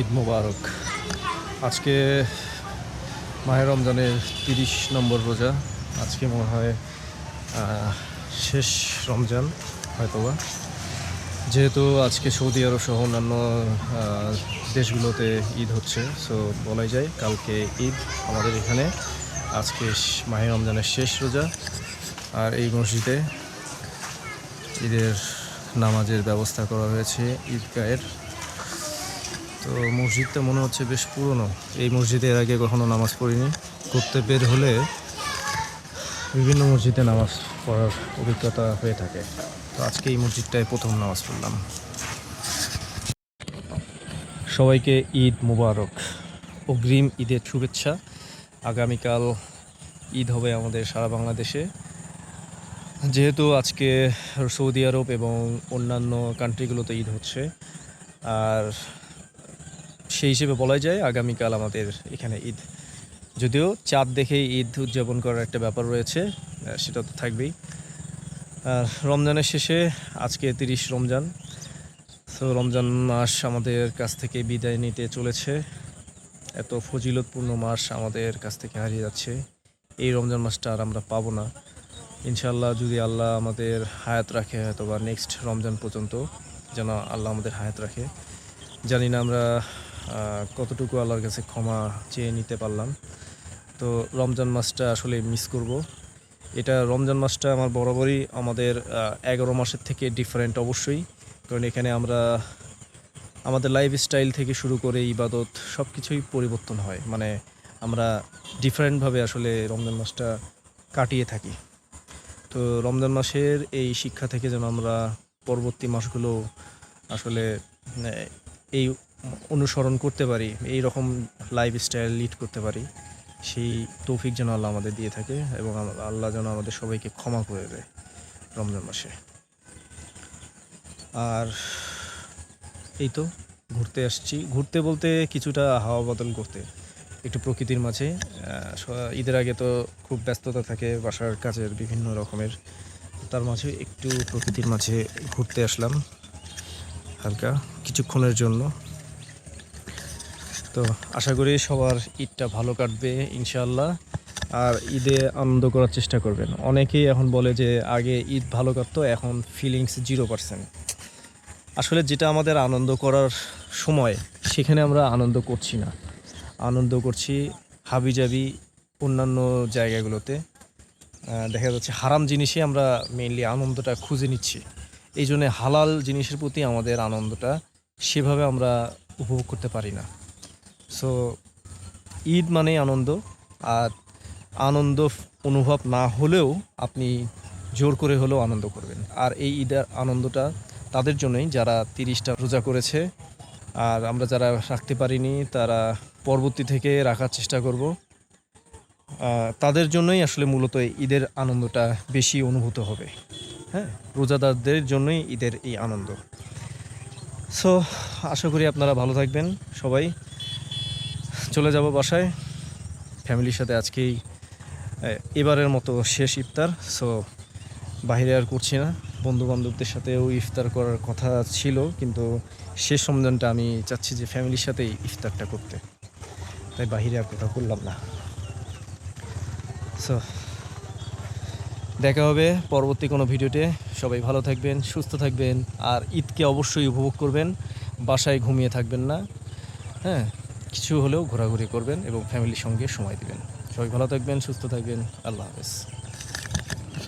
ঈদ মোবারক। আজকে মাহের রমজানের তিরিশ নম্বর রোজা। আজকে মনে হয় শেষ রমজান হয়তোবা। যেহেতু আজকে সৌদি আরব সহ অন্যান্য দেশগুলোতে ঈদ হচ্ছে সো বলাই যায় কালকে ঈদ আমাদের এখানে। আজকে মাহে রমজানের শেষ রোজা। আর এই মসজিদে ঈদের নামাজের ব্যবস্থা করা হয়েছে ঈদগাহের। তো মসজিদটা মনে হচ্ছে বেশ পুরনো। এই মসজিদে এর আগে কখনো নামাজ পড়িনি। করতে বের হলে বিভিন্ন মসজিদে নামাজ পড়ার অভিজ্ঞতা হয়ে থাকে। তো আজকে এই মসজিদটায় প্রথম নামাজ পড়লাম। সবাইকে ঈদ মুবারক। অগ্রিম ঈদের শুভেচ্ছা। আগামীকাল ঈদ হবে আমাদের সারা বাংলাদেশে। যেহেতু আজকে সৌদি আরব এবং অন্যান্য কান্ট্রিগুলোতে ঈদ হচ্ছে, আর সেই হিসেবে বলা যায় আগামীকাল আমাদের এখানে ঈদ। যদিও চাঁদ দেখেই ঈদ উদযাপন করার একটা ব্যাপার রয়েছে সেটা তো থাকবেই। আর রমজানের শেষে, আজকে তিরিশ রমজান। তো রমজান মাস আমাদের কাছ থেকে বিদায় নিতে চলেছে। এত ফজিলতপূর্ণ মাস আমাদের কাছ থেকে হারিয়ে যাচ্ছে। এই রমজান মাসটা আর আমরা পাবো না। ইনশাল্লাহ যদি আল্লাহ আমাদের হায়াত রাখে হয়তো বা নেক্সট রমজান পর্যন্ত যেন আল্লাহ আমাদের হায়াত রাখে। জানি না আমরা কতটুকু আল্লাহর কাছে ক্ষমা চেয়ে নিতে পারলাম। তো রমজান মাসটা আসলে মিস করব। এটা রমজান মাসটা আমার বরাবরই আমাদের এগারো মাসের থেকে ডিফারেন্ট অবশ্যই। কারণ এখানে আমরা, আমাদের লাইফ স্টাইল থেকে শুরু করে ইবাদত সব কিছুই পরিবর্তন হয়। মানে আমরা ডিফারেন্টভাবে আসলে রমজান মাসটা কাটিয়ে থাকি। তো রমজান মাসের এই শিক্ষা থেকে যেন আমরা পরবর্তী মাসগুলো আসলে এই অনুসরণ করতে পারি এই রকম লাইফ স্টাইল লিড করতে পারি, সেই তৌফিক যেন আল্লাহ আমাদের দিয়ে থাকে এবং আল্লাহ যেন আমাদের সবাইকে ক্ষমা করে দেয় রমজান মাসে। আর এই তো, ঘুরতে আসছি। ঘুরতে বলতে কিছুটা হাওয়া বদল করতে, একটু প্রকৃতির মাঝে। ঈদের আগে তো খুব ব্যস্ততা থাকে বাসার কাজের বিভিন্ন রকমের, তার মাঝে একটু প্রকৃতির মাঝে ঘুরতে আসলাম হালকা কিছুক্ষণের জন্য। তো আশা করি সবার ঈদটা ভালো কাটবে ইনশাল্লাহ আর ঈদে আনন্দ করার চেষ্টা করবেন। অনেকেই এখন বলে যে, আগে ঈদ ভালো কাটতো, এখন ফিলিংস জিরো পার্সেন্ট আসলে যেটা আমাদের আনন্দ করার সময়, সেখানে আমরা আনন্দ করছি না। আনন্দ করছি হাবিজাবি অন্যান্য জায়গাগুলোতে। দেখা যাচ্ছে হারাম জিনিসে আমরা মেইনলি আনন্দটা খুঁজে নিচ্ছি। এই জন্যে হালাল জিনিসের প্রতি আমাদের আনন্দটা সেভাবে আমরা উপভোগ করতে পারি না। সো ঈদ মানেই আনন্দ, আর আনন্দ অনুভব না হলেও আপনি জোর করে হলেও আনন্দ করবেন। আর এই ঈদের আনন্দটা তাদের জন্যই যারা তিরিশটা রোজা করেছে, আর আমরা যারা রাখতে পারিনি, তারা পরবর্তী থেকে রাখার চেষ্টা করব। তাদের জন্যই আসলে মূলত ঈদের আনন্দটা বেশি অনুভূত হবে। হ্যাঁ রোজাদারদের জন্যই ঈদের এই আনন্দ। সো আশা করি আপনারা ভালো থাকবেন সবাই। চলে যাব বাসায়। ফ্যামিলির সাথে আজকেই এবারের মতো শেষ ইফতার। সো বাইরে আর করছি না। বন্ধু বান্ধবদের সাথেও ইফতার করার কথা ছিল, কিন্তু শেষ রমজানটা আমি চাচ্ছি যে ফ্যামিলির সাথেই ইফতারটা করতে। তাই বাইরে আর কোথাও করলাম না। সো দেখা হবে পরবর্তী কোনো ভিডিওতে। সবাই ভালো থাকবেন, সুস্থ থাকবেন, আর ঈদকে অবশ্যই উপভোগ করবেন। বাসায় ঘুমিয়ে থাকবেন না। হ্যাঁ? কিছু হলেও ঘোরাঘুরি করবেন এবং ফ্যামিলির সঙ্গে সময় দিবেন। সবাই ভালো থাকবেন, সুস্থ থাকবেন। আল্লাহ হাফেজ।